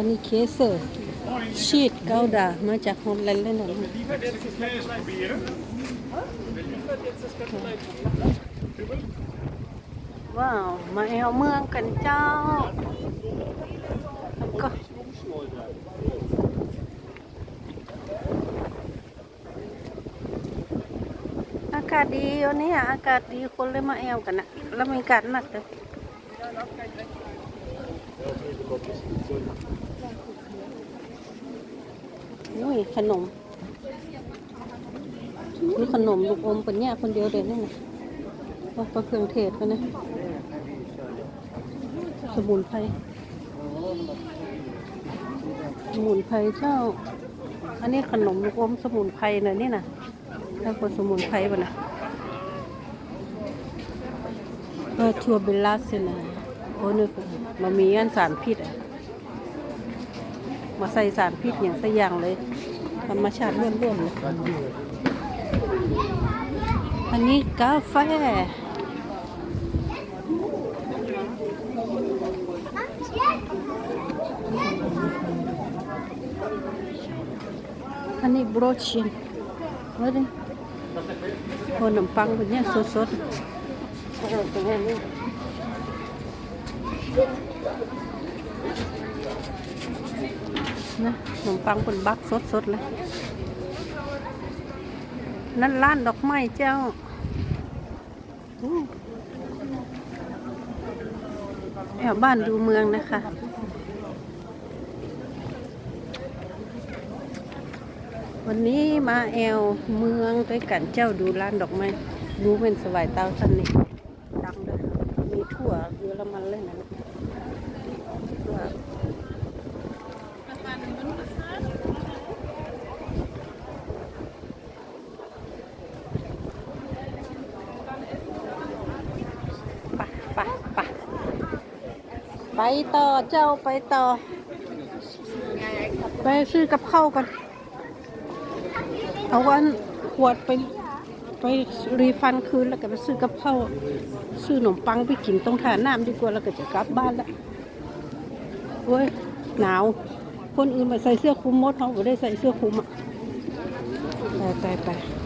อันนี้เคเซอร์ชีสเกาดามาจากฮอลแลนด์เลยนะว้าว มาแอวเมืองกันเจ้าแล้วก็อากาศดีวันนี้อะอากาศดีคนเลยมาแอวกันนะแล้วมีการนัดเลย นี่ขนมนี่ขนมลูกอมเป็นเนี่ยคนเดียวเด็นี่นะว่าประเครื่องเทศกันนะสมุนไพรสมุนไพรเจ้า อันนี้ขนมลูกอมสมุนไพรนะนี่นะแล้วก็สมุนไพรป่ะนะเออทัวเบลลัสนะโอ้นึกมามีอันสารพิษอะ มาใส่สารพิษอย่างสักอย่างเลย ธรรมชาติล้วนๆเลยอันนี้กาแฟอันนี้โบรชินว่าดิขนมปังเป็นเนี่ยสดๆ นะขนมปังเป็นบักสดๆเลย นั่นร้านดอกไม้เจ้าแถวบ้านดูเมืองนะคะ วันนี้มาแอลเมืองด้วยกันเจ้าดูร้านดอกไม้ ดูเป็นสวายเตาสันนี่ดังด้วยมีทั่วเยอรมันเลยนะทั่วไปไปไป ไปต่อเจ้าไปต่อ ไปซื้อกับข้าวกัน เอาวันขวดไปไปรีฟันคืนแล้วก็ไปซื้อกับข้าวซื้อขนมปังไปกินตรงท่าน้ำดีกว่าแล้วก็จะกลับบ้านละเว้ยหนาว คนอื่นมาใส่เสื้อคลุมมดเขาก็ได้ใส่เสื้อคลุมอะไปไปไป